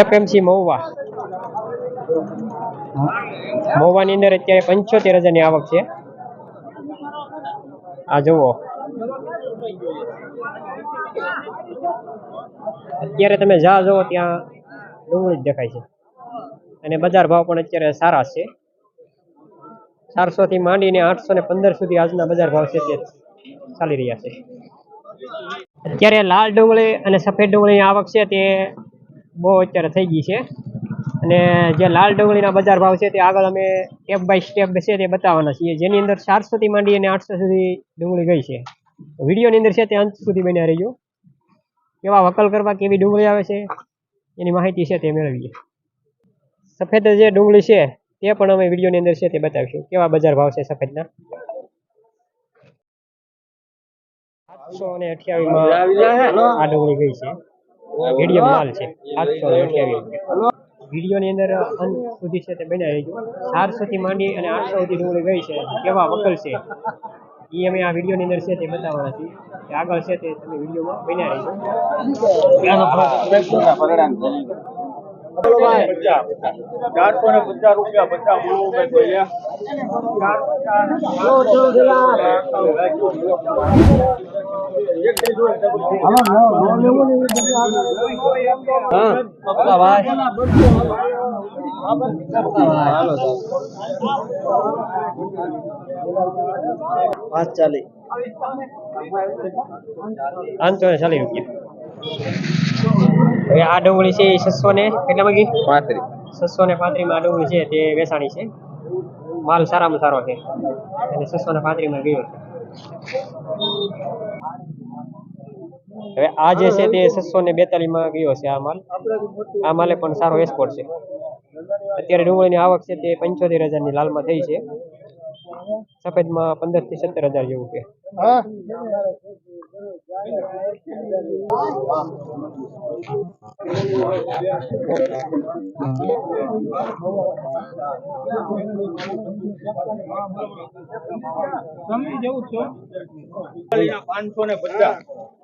FMC Mahuva. મહુવાની અંદર અત્યારે પંચોતેર હજારની આવક છે. આ જુઓ. અત્યારે તમે જા જુઓ, ત્યાં ડુંગળી જ દેખાય છે. અને બજાર ભાવ પણ અત્યારે સારા છે. ચારસો થી માંડીને આઠસો ને પંદર સુધી આજના બજાર ભાવ છે તે ચાલી રહ્યા છે. અત્યારે લાલ ડુંગળી અને સફેદ ડુંગળીની આવક છે તે બહુ અત્યારે થઈ ગઈ છે. અને જે લાલ ડુંગળીના બજાર ભાવ છે તે આગળ અમે સ્ટેપ બાય સ્ટેપ છે તે બતાવવાના છીએ. જેની અંદર ચારસોથી માંડી અને આઠસો સુધી ડુંગળી ગઈ છે. વિડીયોની અંદર છે તે અંત સુધી બન્યા રહીજો. કેવા વકલ કરવા કેવી ડુંગળી આવે છે એની માહિતી છે તે મેળવીએ. સફેદ જે ડુંગળી છે તે પણ અમે વિડીયોની અંદર છે તે બતાવીશું. કેવા બજાર ભાવ છે સફેદના? સાતસો અને અઠ્યાવીસમાં આ ડુંગળી ગઈ છે. મીડિયમ માલ છે. સાતસો અઠ્યાવીસ વિડીયોની અંદર અંત સુધી છે તે બન્યા રહેજો ચારસોથી માંડી અને આઠસો સુધી ડુંગળી ગઈ છે. કેવા વકલ છે. એ અમે આ વિડીયોની અંદર છે તે બતાવવાના છીએ. કે આગળ છે તે તમે વિડીયોમાં બન્યા રહેજો ચારસો ને પચાસ રૂપિયા પચાસ પાંચ ચાલી. પાંચસો ને ચાલી રૂપિયા. હવે આ ડુંગળી છે એ છસો ને કેટલા માંગી પાંત્રી છસો ને પાંત્રીસમાં આ ડુંગળી છે તે વેચાણી છે. માલ સારામાં સારો છે. અને છસો ને પાંત્રીસમાં ગયો છે. હવે આ જે છે તે છસો ને બેતાલીસમાં ગયો છે આ માલ. આ માલે પણ સારો એક્સપોર્ટ છે. અત્યારે ડુંગળીની આવક છે તે પંચોતેર હજારની લાલમાં થઈ છે. સફેદમાં પંદરથી સત્તર હજાર જેવું કે. પાંચસો ને પચાસ.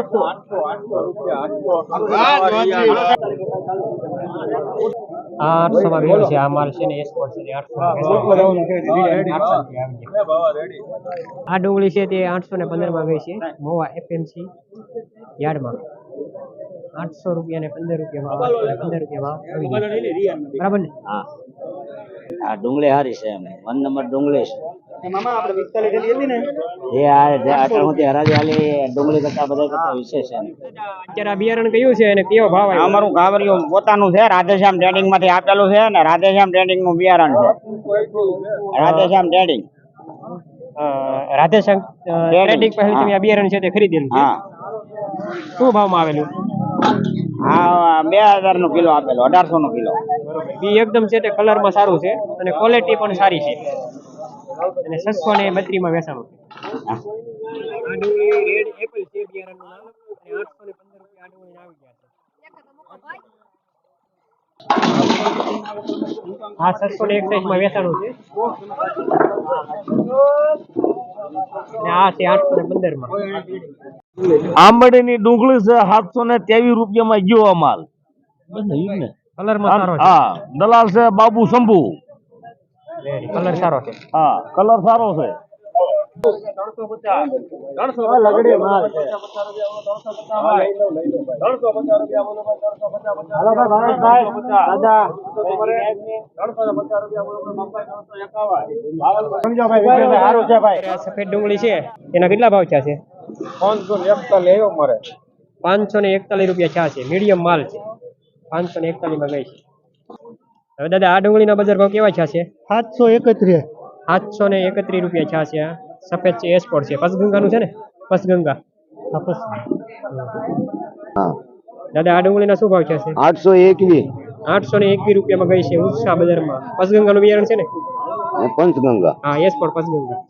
આઠસો આઠસો રૂપિયા આ છે આ માલ છે ને એક્સપોર્ટ છે આઠસો આ ડુંગળી છે તે આઠસો ને પંદરમાં ગઈ છે મોવા એપીએમસી યાર્ડમાં. આઠસો રૂપિયા ને પંદર રૂપિયામાં આઠસો પંદર રૂપિયામાં આવી બરાબર ને? હા. આ ડુંગળી હારી છે વન નંબર ડુંગળી છે. મામા આપણે પિસ્તાલીસ લીધી હતી ને? જે આ જે સુધી હરાજી આલી ડુંગળી કરતા બધા કરતા વિશેષ છે અત્યારે આ બિયારણ કયું છે અને કયો ભાવ આવ્યો? અમારું ગાવરિયું પોતાનું છે રાધેશ્યામ ટ્રેડિંગમાંથી આપેલું છે ને રાધેશ્યામ ટ્રેડિંગનું બિયારણ છે. રાધેશ્યામ ટ્રેડિંગ રાધેશ્યામ ટ્રેડિંગ પહેલી તમે આ બિયારણ છે તે ખરીદેલું છે? હા. શું ભાવમાં આવેલું? હા બે હજારનું કિલો આપેલું અઢારસો નું કિલો. બી એકદમ છે તે કલરમાં સારું છે અને ક્વોલિટી પણ સારી છે. અને છસો ને બત્રીસમાં વેચાણું. હા. આ ડુંગળી રેડ એપલ છે બિયારણનું નામ. અને આઠસો ને પંદર રૂપિયા આ ડુંગળી આવી ગયા છે. આ છસો ને એકસઠમાં વેચાણું છે. અને આ છે આઠસો ને પંદરમાં આંબડીની ડુંગળી છે સાતસો ને ત્રેવીસ રૂપિયામાં ગયો આ માલ. કલરમાં હા દલાલ છે બાબુ શંભુ. કલર સારો છે. હા કલર સારો છે. સફેદ ડુંગળી છે. એના કેટલા ભાવ ચા છે? પાંચસો ને એકતાલીસ એવો મારે પાંચસો ને એકતાલીસ રૂપિયા ચા છે. મીડિયમ માલ છે. પાંચસો ને એકતાલીસમાં ગઈ છે. હવે દાદા આ ડુંગળીના બજાર ભાવ કેવા થયા છે? સાતસો એકત્રીસ. સાતસો ને એકત્રીસ રૂપિયા છે સફેદ છે એસપોર્ટ છે. પસગંગાનું છે ને? પસગંગા. દાદા આ ડુંગળીના શું ભાવ છે આઠસો એકવીસ. આઠસો ને એકવીસ રૂપિયામાં ગઈ છે ઉત્સાહ બજારમાં. પસગંગાનું બિયારણ છે ને? પંચગંગા. હા એસપોર્ટ પસગંગા.